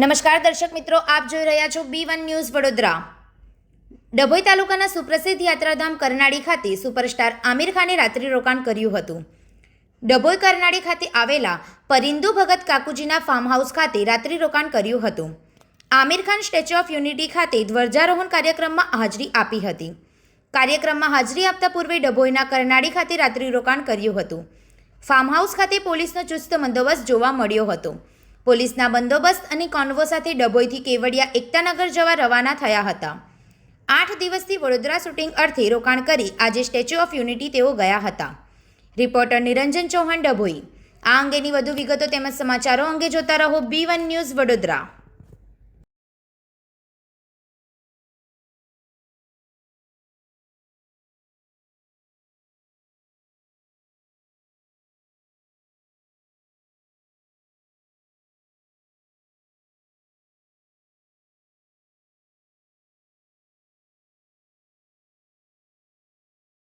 નમસ્કાર દર્શક મિત્રો, આપ જોઈ રહ્યા છો B One News Vadodara. Dabhoi તાલુકાના સુપ્રસિદ્ધ યાત્રાધામ કરનાળી ખાતે સુપરસ્ટાર આમિર ખાને રાત્રિ રોકાણ કર્યું હતું. ડભોઈ કરનાળી ખાતે આવેલા પરિંદુ ભગત કાકુજીના ફાર્મ હાઉસ ખાતે રાત્રિ રોકાણ કર્યું હતું. Aamir Khan Statue of Unity ખાતે ધ્વજારોહણ કાર્યક્રમમાં હાજરી આપી હતી. કાર્યક્રમમાં હાજરી આપતા પૂર્વે ડભોઈના કરનાળી ખાતે રાત્રિ રોકાણ કર્યું હતું. ફાર્મ હાઉસ ખાતે પોલીસનો ચુસ્ત બંદોબસ્ત જોવા મળ્યો હતો. પોલીસના બંદોબસ્ત અને કોન્વો સાથે ડભોઈથી કેવડિયા એકતાનગર જવા રવાના થયા હતા. આઠ દિવસથી વડોદરા શૂટિંગ અર્થે રોકાણ કરી આજે સ્ટેચ્યુ ઓફ યુનિટી તેઓ ગયા હતા. રિપોર્ટર નિરંજન ચૌહાણ ડભોઈ. આ અંગેની વધુ વિગતો તેમજ સમાચારો અંગે જોતા રહો બી વન ન્યૂઝ વડોદરા.